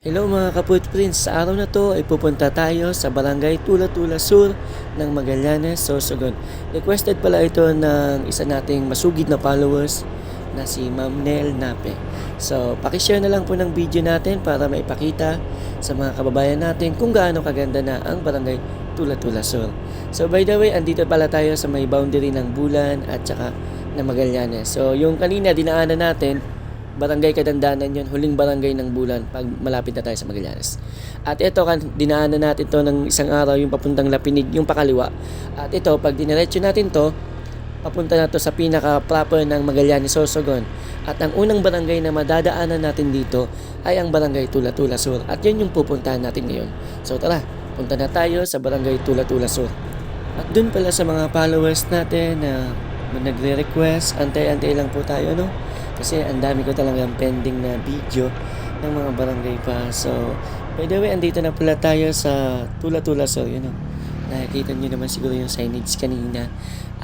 Hello mga kaputprints, sa araw na to ay pupunta tayo sa Barangay Tula-Tula Sur ng Magallanes, Sorsogon. Requested pala ito ng isa nating masugid na followers na si Ma'am Nel Nape. So, pakishare na lang po ng video natin para maipakita sa mga kababayan natin kung gaano kaganda na ang Barangay Tula-Tula Sur. So, by the way, andito pala tayo sa may boundary ng Bulan at saka ng Magallanes. So, yung kanina dinaanan natin, Barangay Kadandanan yon huling barangay ng Bulan pag malapit na tayo sa Magallanes. At ito, kan, dinaanan natin to ng isang araw yung papuntang Lapinig, yung pakaliwa. At ito, pag diniretso natin to, papunta na to sa pinaka-proper ng Magallanes, Sorsogon. At ang unang barangay na madadaanan natin dito ay ang Barangay Tula-Tula Sur. At yun yung pupuntahan natin ngayon. So tara, punta na tayo sa Barangay Tula-Tula Sur. At dun pala sa mga followers natin na nagre-request, antay-antay lang po tayo, no? Kasi ang dami ko talagang pending na video ng mga barangay pa. So, by the way, andito na pala tayo sa Tula-Tula Sur, you know. Nakikita nyo naman siguro yung signage kanina.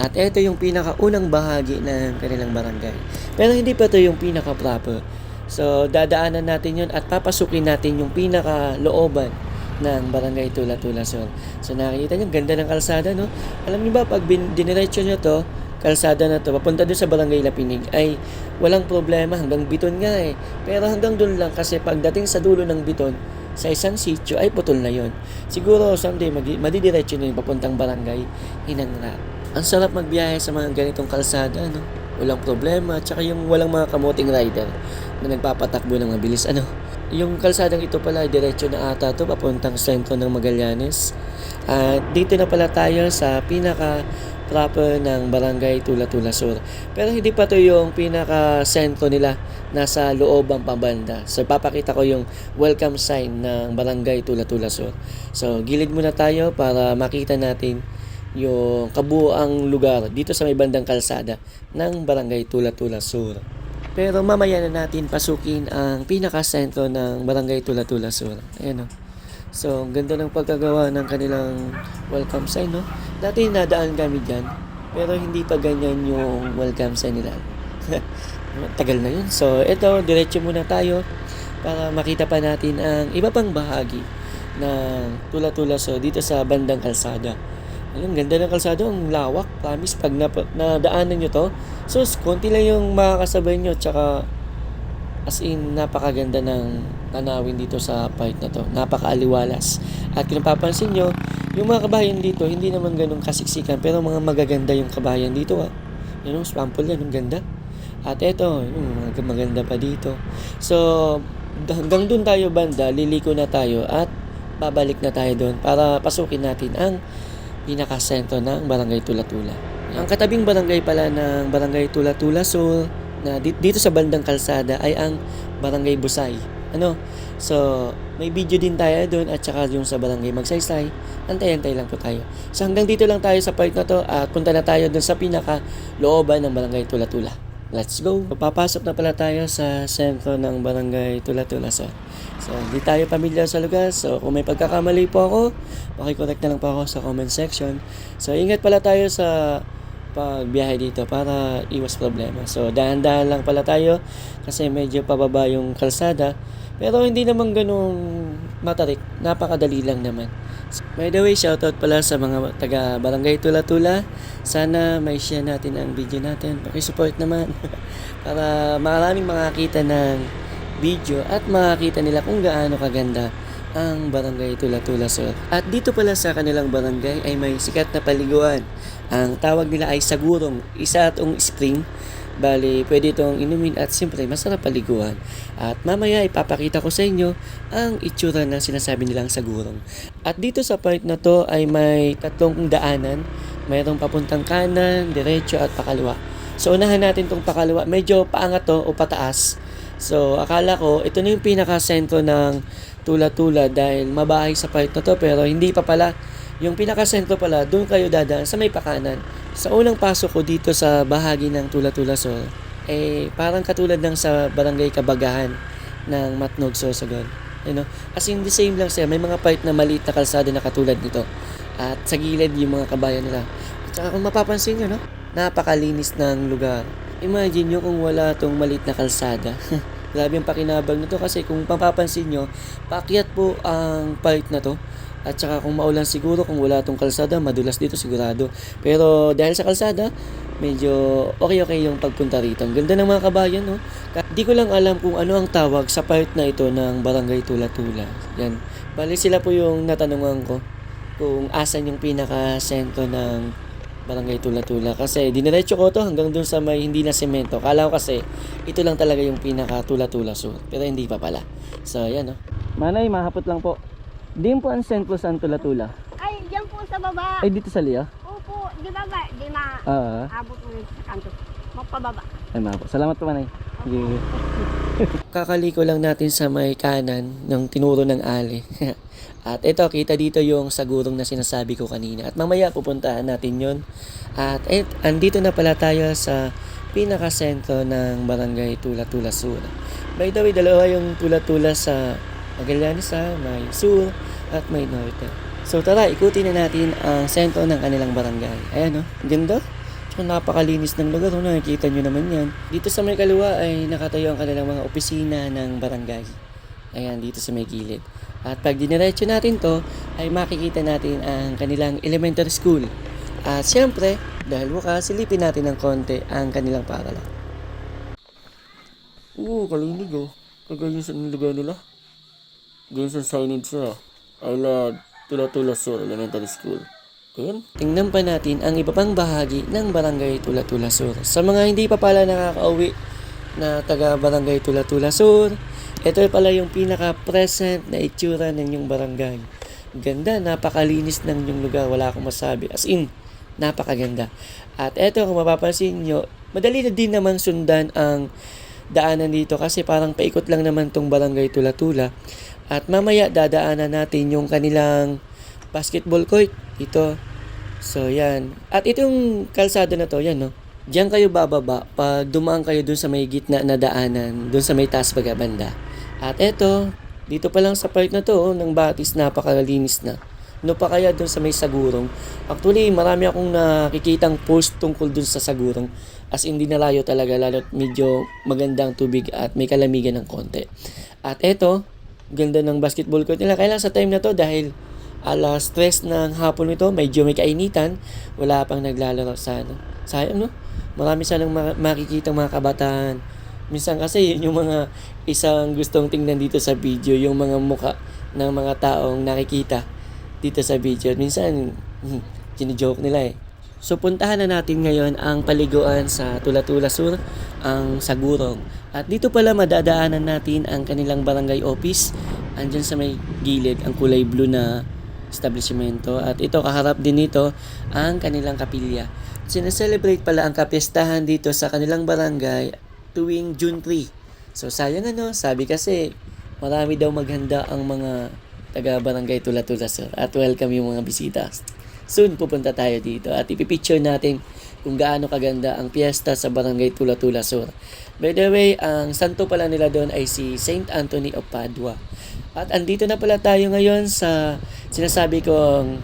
At ito yung pinakaunang bahagi ng kanilang barangay. Pero hindi pa ito yung pinaka-proper. So, dadaanan natin yun at papasukin natin yung pinaka-looban ng barangay Tula-Tula Sur. So, nakikita nyo, ganda ng kalsada, no? Alam niyo ba, pag bin, diniretso nyo to, kalsada na to, papunta doon sa barangay Lapinig, ay walang problema hanggang Biton nga eh. Pero hanggang doon lang kasi pagdating sa dulo ng Biton, sa isang sitio ay putol na yon. Siguro someday mag- madidiretso na yung papuntang barangay Hinangra. Ang sarap magbiyahe sa mga ganitong kalsada, no? Walang problema, tsaka yung walang mga kamoting rider na nagpapatakbo ng mabilis. Ano? Yung kalsadang ito pala, diretso na ata to papuntang sentro ng Magallanes. At dito na pala tayo sa pinaka proper ng Barangay Tula-Tula Sur. Pero hindi pa to yung pinaka sentro nila nasa loob ang pabanda. So papakita ko yung welcome sign ng Barangay Tula-Tula Sur. So gilid muna tayo para makita natin yung kabuang lugar dito sa may bandang kalsada ng Barangay Tula-Tula Sur. Pero mamaya na natin pasukin ang pinaka-sentro ng Barangay Tula-Tula Sur. Ayan o. So, ang ganda ng pagkagawa ng kanilang welcome sign, no? Dati nadaan kami dyan, pero hindi pa ganyan yung welcome sign nila. Tagal na yun. So, ito, diretso muna tayo para makita pa natin ang iba pang bahagi ng Tula-Tula So dito sa bandang kalsada. Ayun, ganda ng kalsada, ang lawak. Promise, pag nap- nadaanan nyo to, so konti lang yung makakasabay nyo, tsaka as in, napakaganda ng tanawin dito sa part na to. Napakaaliwalas. At kung napapansin nyo, yung mga kabayan dito, hindi naman ganun kasiksikan, pero mga magaganda yung kabayan dito. Ah. Yun, know, sample yan, ang ganda. At eto, yung mga maganda pa dito. So, hanggang dun tayo banda, liliko na tayo at babalik na tayo doon para pasukin natin ang pinakasentro ng Barangay Tula-Tula. Ang katabing barangay pala ng Barangay Tula-Tula Sur na di- dito sa bandang kalsada ay ang Barangay Busay. Ano? So, may video din tayo doon at saka yung sa Barangay Magsaysay. Antay-antay lang po tayo. So, hanggang dito lang tayo sa part na to at punta na tayo doon sa pinaka looban ng Barangay Tula-Tula. Let's go! Papasok na pala tayo sa sentro ng Barangay Tula-Tula Sur. So, hindi tayo pamilyar sa lugar. So, kung may pagkakamali po ako, pakicorrect na lang po ako sa comment section. So, ingat pala tayo sa pagbiyahe dito para iwas problema. So, dahan-dahan lang pala tayo kasi medyo pababa yung kalsada. Pero hindi naman ganun matarik. Napakadali lang naman. By the way, shoutout pala sa mga taga Barangay Tula-Tula. Sana may share natin ang video natin. Pakisupport naman para maraming makakita ng video at makakita nila kung gaano kaganda ang Barangay Tula-Tula Sur. At dito pala sa kanilang barangay ay may sikat na paliguan. Ang tawag nila ay Sagurong. Isa itong spring. Bali, pwede itong inumin at siyempre masarap paliguan. At mamaya ipapakita ko sa inyo ang itsura ng sinasabi nilang Sagurong. At dito sa part na to ay may tatlong daanan. Mayroong papuntang kanan, diretso at pakaliwa. So unahan natin tong pakaliwa. Medyo paangat to o pataas. So akala ko ito na yung pinaka-sentro ng tula-tula dahil mabahay sa part na to pero hindi pa pala. Yung pinaka-sentro pala, doon kayo dadaan sa may pakanan. Sa unang pasok ko dito sa bahagi ng Tula-Tula Sur, eh parang katulad ng sa Barangay Kabagahan ng Matnog Sorsogon. You know? As in the same lang siya, may mga part na maliit na kalsada na katulad nito. At sa gilid yung mga kabayan nila. At saka kung mapapansin nyo, no? napakalinis ng lugar. Imagine nyo kung wala tong maliit na kalsada. Grabe yung pakinabang nito kasi kung mapapansin nyo, paakyat po ang part na to. At saka kung maulan siguro, kung wala tong kalsada, madulas dito sigurado. Pero dahil sa kalsada, medyo okay-okay yung pagpunta rito. Ang ganda ng mga kabayan, no? Ka- Di ko lang alam kung ano ang tawag sa part na ito ng Barangay Tula-Tula. Yan. Bali sila po yung natanungan ko kung asan yung pinaka-sentro ng Barangay Tula-Tula. Kasi diniretso ko to hanggang dun sa may hindi na semento. Kala ko kasi ito lang talaga yung pinaka-Tula-Tula Sur. Pero hindi pa pala. So, yan, no? Manay, mahapot lang po. Di po ang sentro sa Tula-Tula. Ay, diyan po sa baba. Ay, dito sa Lia? Opo, di ba ba? Di ma Ah, abot mo sa kanto. Magpababa. ay mahapot. Salamat po, Manay. Sige. Kakaliko lang natin sa may kanan ng tinuro ng ali. At ito, kita dito yung sagurong na sinasabi ko kanina. At mamaya pupuntahan natin yon. At et, andito na pala tayo sa pinakasentro ng barangay Tula-Tula Sur. By the way, dalawa yung Tula-Tula sa Magallanes ha, may Sur at may Norte. So tara, ikutin na natin ang sentro ng kanilang barangay. Ayan o, ganda. Tsaka napakalinis ng lugar, no? nakikita nyo naman yan. Dito sa may kaliwa ay nakatayo ang kanilang mga opisina ng barangay. Ayan, dito sa may gilid. At pag diniretso natin to, ay makikita natin ang kanilang elementary school. At siyempre, dahil bukas, silipin natin ng konti ang kanilang paaralan. Oo, kalinig oh. Kagaya sa lugar nila. Ganyan sa signage. I love Tula-Tula Sur Elementary School. Ayan. Tingnan pa natin ang iba pang bahagi ng Barangay Tula-Tula Sur. Sa mga hindi pa pala nakakauwi na taga Barangay Tula-Tula Sur, ito pala yung pinaka-present na itsura ng inyong barangay. Ganda, napakalinis ng inyong lugar, wala akong masabi. As in, napakaganda. At eto, kung mapapansin nyo, madali na din naman sundan ang daanan dito kasi parang paikot lang naman tong barangay Tula-Tula. At mamaya dadaanan natin yung kanilang basketball court dito. So yan. At itong kalsada na to, yan no. Diyan kayo bababa pag dumaan kayo dun sa may gitna na daanan, dun sa may taas banda. At eto, dito pa lang sa part na to oh, ng Batis, napakalinis na. No pa kaya dun sa may Sagurong. Actually, marami akong nakikitang post tungkol dun sa Sagurong. As in, di nalayo talaga, lalo't medyo magandang tubig at may kalamigan ng konti. At eto, ganda ng basketball court nila. Kailan sa time na to dahil alas stress ng hapon nito, medyo may kainitan, wala pang naglalaro sa ano. Sayang no? Marami sanang ma- makikita mga kabataan. Minsan kasi yun yung mga isang gustong tingnan dito sa video, yung mga muka ng mga taong nakikita dito sa video. Minsan, hmm, joke nila eh. So puntahan na natin ngayon ang paliguan sa Tula-Tula Sur, ang Sagurong. At dito pala madadaanan natin ang kanilang barangay office. Andyan sa may gilid ang kulay blue na establishmento. At ito kaharap din nito ang kanilang kapilya. Sineselebrate pala ang kapistahan dito sa kanilang barangay tuwing June 3. So sayang ano, sabi kasi marami daw maghanda ang mga taga barangay Tula-Tula Sur at welcome yung mga bisita. Soon pupunta tayo dito at ipipicture natin kung gaano kaganda ang piyesta sa barangay Tula-Tula Sur. By the way, ang santo pala nila doon ay si Saint Anthony of Padua. At andito na pala tayo ngayon sa sinasabi kong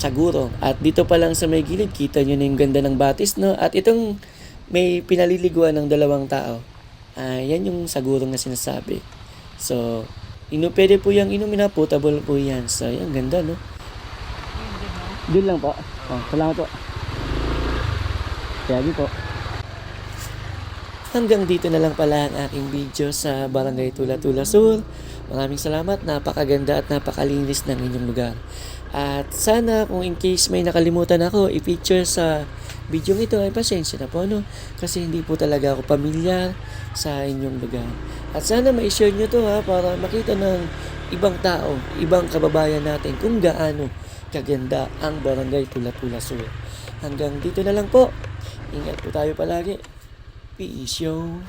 Saguro. At dito pa lang sa may gilid, kita nyo na yung ganda ng batis, no? At itong may pinaliliguan ng dalawang tao. Ah, yan yung sagurong na sinasabi. So, ino pwede po yung inumin potable po yan. So, yan, ganda, no? Doon lang po. Oh, salamat po. Kaya po. Hanggang dito na lang pala ang aking video sa Barangay Tula-Tula Sur. Maraming salamat, napakaganda at napakalinis ng inyong lugar. At sana kung in case may nakalimutan ako i-feature sa video ito ay pasensya na po no kasi hindi po talaga ako pamilyar sa inyong lugar. At sana ma-share nyo to ha para makita ng ibang tao, ibang kababayan natin kung gaano kaganda ang Barangay Tula-Tula Sur. Hanggang dito na lang po. Ingat po tayo palagi. Peace yo.